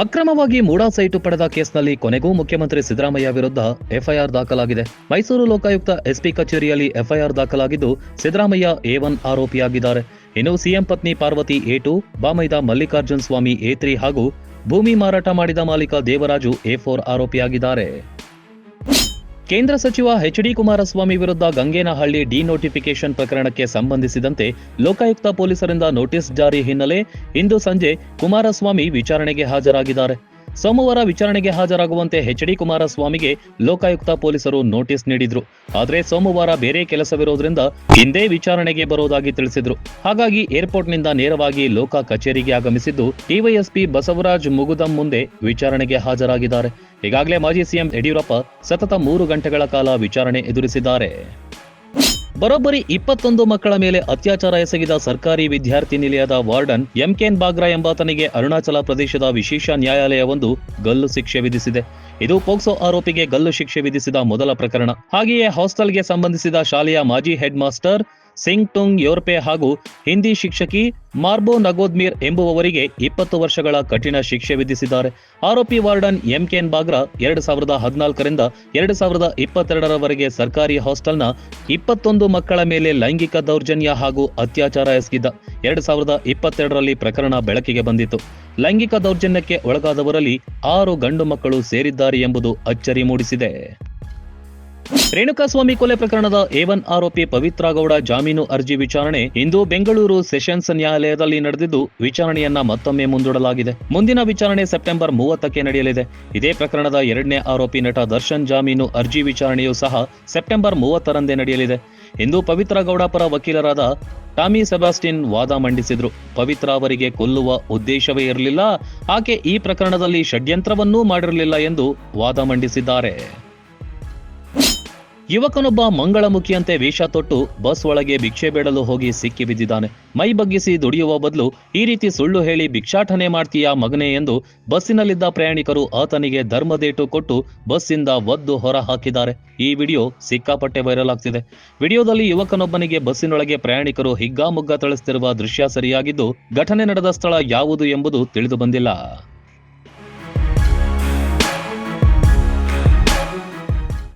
ಅಕ್ರಮವಾಗಿ ಮೂಡಾ ಸೈಟು ಪಡೆದ ಕೇಸ್ನಲ್ಲಿ ಕೊನೆಗೂ ಮುಖ್ಯಮಂತ್ರಿ ಸಿದ್ದರಾಮಯ್ಯ ವಿರುದ್ಧ ಎಫ್ಐಆರ್ ದಾಖಲಾಗಿದೆ. ಮೈಸೂರು ಲೋಕಾಯುಕ್ತ ಎಸ್ಪಿ ಕಚೇರಿಯಲ್ಲಿ ಎಫ್ಐಆರ್ ದಾಖಲಾಗಿದ್ದು, ಸಿದ್ದರಾಮಯ್ಯ ಎ ಒನ್ ಆರೋಪಿಯಾಗಿದ್ದಾರೆ. ಇನ್ನು ಸಿಎಂ ಪತ್ನಿ ಪಾರ್ವತಿ ಎ ಟು, ಬಾಮೈದ ಮಲ್ಲಿಕಾರ್ಜುನ್ ಸ್ವಾಮಿ ಎ ತ್ರೀ ಹಾಗೂ ಭೂಮಿ ಮಾರಾಟ ಮಾಡಿದ ಮಾಲೀಕ ದೇವರಾಜು ಎ ಫೋರ್ ಆರೋಪಿಯಾಗಿದ್ದಾರೆ. ಕೇಂದ್ರ ಸಚಿವ ಎಚ್ ಡಿ ಕುಮಾರಸ್ವಾಮಿ ವಿರುದ್ಧ ಗಂಗೇನಹಳ್ಳಿ ಡಿನೋಟಿಫಿಕೇಶನ್ ಪ್ರಕರಣಕ್ಕೆ ಸಂಬಂಧಿಸಿದಂತೆ ಲೋಕಾಯುಕ್ತ ಪೊಲೀಸರಿಂದ ನೋಟಿಸ್ ಜಾರಿ ಹಿನ್ನೆಲೆ ಇಂದು ಸಂಜೆ ಕುಮಾರಸ್ವಾಮಿ ವಿಚಾರಣೆಗೆ ಹಾಜರಾಗಿದ್ದಾರೆ. ಸೋಮವಾರ ವಿಚಾರಣೆಗೆ ಹಾಜರಾಗುವಂತೆ ಎಚ್ ಡಿ ಕುಮಾರಸ್ವಾಮಿಗೆ ಲೋಕಾಯುಕ್ತ ಪೊಲೀಸರು ನೋಟಿಸ್ ನೀಡಿದ್ರು. ಆದರೆ ಸೋಮವಾರ ಬೇರೆ ಕೆಲಸವಿರೋದ್ರಿಂದ ಹಿಂದೆ ವಿಚಾರಣೆಗೆ ಬರೋದಾಗಿ ತಿಳಿಸಿದ್ರು. ಹಾಗಾಗಿ ಏರ್ಪೋರ್ಟ್ನಿಂದ ನೇರವಾಗಿ ಲೋಕ ಕಚೇರಿಗೆ ಆಗಮಿಸಿದ್ದು ಡಿವೈಎಸ್ಪಿ ಬಸವರಾಜ್ ಮುಗುದಂ ಮುಂದೆ ವಿಚಾರಣೆಗೆ ಹಾಜರಾಗಿದ್ದಾರೆ. ಈಗಾಗಲೇ ಮಾಜಿ ಸಿಎಂ ಯಡಿಯೂರಪ್ಪ ಸತತ ಮೂರು ಗಂಟೆಗಳ ಕಾಲ ವಿಚಾರಣೆ ಎದುರಿಸಿದ್ದಾರೆ. ಬರೋಬ್ಬರಿ ಇಪ್ಪತ್ತೊಂದು ಮಕ್ಕಳ ಮೇಲೆ ಅತ್ಯಾಚಾರ ಎಸಗಿದ ಸರ್ಕಾರಿ ವಿದ್ಯಾರ್ಥಿ ನಿಲಯದ ವಾರ್ಡನ್ ಎಂಕೆನ್ ಬಾಗ್ರಾ ಎಂಬಾತನಿಗೆ ಅರುಣಾಚಲ ಪ್ರದೇಶದ ವಿಶೇಷ ನ್ಯಾಯಾಲಯವೊಂದು ಗಲ್ಲು ಶಿಕ್ಷೆ ವಿಧಿಸಿದೆ. ಇದು ಪೋಕ್ಸೋ ಆರೋಪಿಗೆ ಗಲ್ಲು ಶಿಕ್ಷೆ ವಿಧಿಸಿದ ಮೊದಲ ಪ್ರಕರಣ. ಹಾಗೆಯೇ ಹಾಸ್ಟೆಲ್ಗೆ ಸಂಬಂಧಿಸಿದ ಶಾಲೆಯ ಮಾಜಿ ಹೆಡ್ ಮಾಸ್ಟರ್ ಸಿಂಗ್ ಟುಂಗ್ ಯೋರ್ಪೆ ಹಾಗೂ ಹಿಂದಿ ಶಿಕ್ಷಕಿ ಮಾರ್ಬೋ ನಗೋದ್ಮೀರ್ ಎಂಬುವವರಿಗೆ ಇಪ್ಪತ್ತು ವರ್ಷಗಳ ಕಠಿಣ ಶಿಕ್ಷೆ ವಿಧಿಸಿದ್ದಾರೆ. ಆರೋಪಿ ವಾರ್ಡನ್ ಎಂಕೆನ್ ಬಾಗ್ರಾ ಎರಡು ಸಾವಿರದ ಹದಿನಾಲ್ಕರಿಂದ ಎರಡು ಸಾವಿರದ ಇಪ್ಪತ್ತೆರಡರವರೆಗೆ ಸರ್ಕಾರಿ ಹಾಸ್ಟೆಲ್ನ ಇಪ್ಪತ್ತೊಂದು ಮಕ್ಕಳ ಮೇಲೆ ಲೈಂಗಿಕ ದೌರ್ಜನ್ಯ ಹಾಗೂ ಅತ್ಯಾಚಾರ ಎಸಗಿದ್ದ. ಎರಡು ಸಾವಿರದ ಇಪ್ಪತ್ತೆರಡರಲ್ಲಿ ಪ್ರಕರಣ ಬೆಳಕಿಗೆ ಬಂದಿತ್ತು. ಲೈಂಗಿಕ ದೌರ್ಜನ್ಯಕ್ಕೆ ಒಳಗಾದವರಲ್ಲಿ ಆರು ಗಂಡು ಮಕ್ಕಳು ಸೇರಿದ್ದಾರೆ ಎಂಬುದು ಅಚ್ಚರಿ ಮೂಡಿಸಿದೆ. ರೇಣುಕಾಸ್ವಾಮಿ ಕೊಲೆ ಪ್ರಕರಣದ ಒನ್ ಆರೋಪಿ ಪವಿತ್ರ ಗೌಡ ಜಾಮೀನು ಅರ್ಜಿ ವಿಚಾರಣೆ ಇಂದು ಬೆಂಗಳೂರು ಸೆಷನ್ಸ್ ನ್ಯಾಯಾಲಯದಲ್ಲಿ ನಡೆದಿದ್ದು, ವಿಚಾರಣೆಯನ್ನ ಮತ್ತೊಮ್ಮೆ ಮುಂದೂಡಲಾಗಿದೆ. ಮುಂದಿನ ವಿಚಾರಣೆ ಸೆಪ್ಟೆಂಬರ್ ಮೂವತ್ತಕ್ಕೆ ನಡೆಯಲಿದೆ. ಇದೇ ಪ್ರಕರಣದ ಎರಡನೇ ಆರೋಪಿ ನಟ ದರ್ಶನ್ ಜಾಮೀನು ಅರ್ಜಿ ವಿಚಾರಣೆಯೂ ಸಹ ಸೆಪ್ಟೆಂಬರ್ ಮೂವತ್ತರಂದೇ ನಡೆಯಲಿದೆ. ಇಂದು ಪವಿತ್ರ ಗೌಡ ಪರ ವಕೀಲರಾದ ಟಾಮಿ ಸೆಬಾಸ್ಟಿನ್ ವಾದ ಮಂಡಿಸಿದ್ರು. ಪವಿತ್ರ ಅವರಿಗೆ ಕೊಲ್ಲುವ ಉದ್ದೇಶವೇ ಇರಲಿಲ್ಲ. ಆಕೆ ಈ ಪ್ರಕರಣದಲ್ಲಿ ಷಡ್ಯಂತ್ರವನ್ನೂ ಮಾಡಿರಲಿಲ್ಲ ಎಂದು ವಾದ ಮಂಡಿಸಿದ್ದಾರೆ. ಯುವಕನೊಬ್ಬ ಮಂಗಳಮುಖಿಯಂತೆ ವೇಷ ತೊಟ್ಟು ಬಸ್ ಒಳಗೆ ಭಿಕ್ಷೆ ಬೇಡಲು ಹೋಗಿ ಸಿಕ್ಕಿ ಬಿದ್ದಿದ್ದಾನೆ. ಮೈ ಬಗ್ಗಿಸಿ ದುಡಿಯುವ ಬದಲು ಈ ರೀತಿ ಸುಳ್ಳು ಹೇಳಿ ಭಿಕ್ಷಾಟನೆ ಮಾಡ್ತೀಯ ಮಗನೇ ಎಂದು ಬಸ್ಸಿನಲ್ಲಿದ್ದ ಪ್ರಯಾಣಿಕರು ಆತನಿಗೆ ಧರ್ಮದೇಟು ಕೊಟ್ಟು ಬಸ್ಸಿಂದ ಒದ್ದು ಹೊರ ಹಾಕಿದ್ದಾರೆ. ಈ ವಿಡಿಯೋ ಸಿಕ್ಕಾಪಟ್ಟೆ ವೈರಲ್ ಆಗ್ತಿದೆ. ವಿಡಿಯೋದಲ್ಲಿ ಯುವಕನೊಬ್ಬನಿಗೆ ಬಸ್ಸಿನೊಳಗೆ ಪ್ರಯಾಣಿಕರು ಹಿಗ್ಗಾಮುಗ್ಗ ಥಳಿಸುತ್ತಿರುವ ದೃಶ್ಯ ಸರಿಯಾಗಿದ್ದು ಘಟನೆ ನಡೆದ ಸ್ಥಳ ಯಾವುದು ಎಂಬುದು ತಿಳಿದು ಬಂದಿಲ್ಲ.